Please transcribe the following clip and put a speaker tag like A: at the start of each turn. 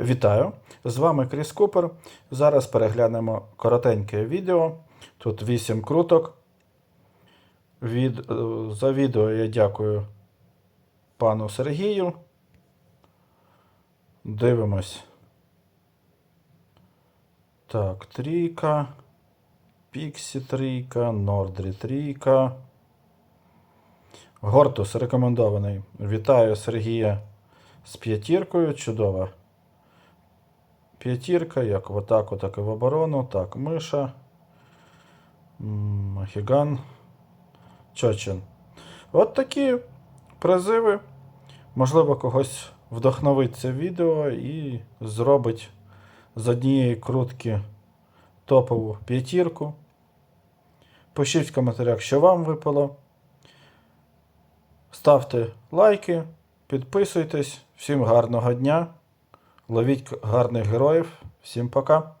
A: Вітаю! З вами Кріс Купер. Зараз переглянемо коротеньке відео. Тут 8 круток. Від... е, За відео я дякую пану Сергію. Дивимось. Так, трійка. Піксі трійка, Нордрі трійка. Гортус рекомендований. Вітаю Сергія з п'ятіркою. Чудова. П'ятірка, як в атаку, так і в оборону. Так, Миша. Махіган. Чочин. От такі призиви. Можливо, когось вдохновить це відео і зробить з однієї крутки топову п'ятірку. Пишіть в коментарях, що вам випало. Ставте лайки, підписуйтесь. Всім гарного дня. Ловіть гарних героїв. Всім пока.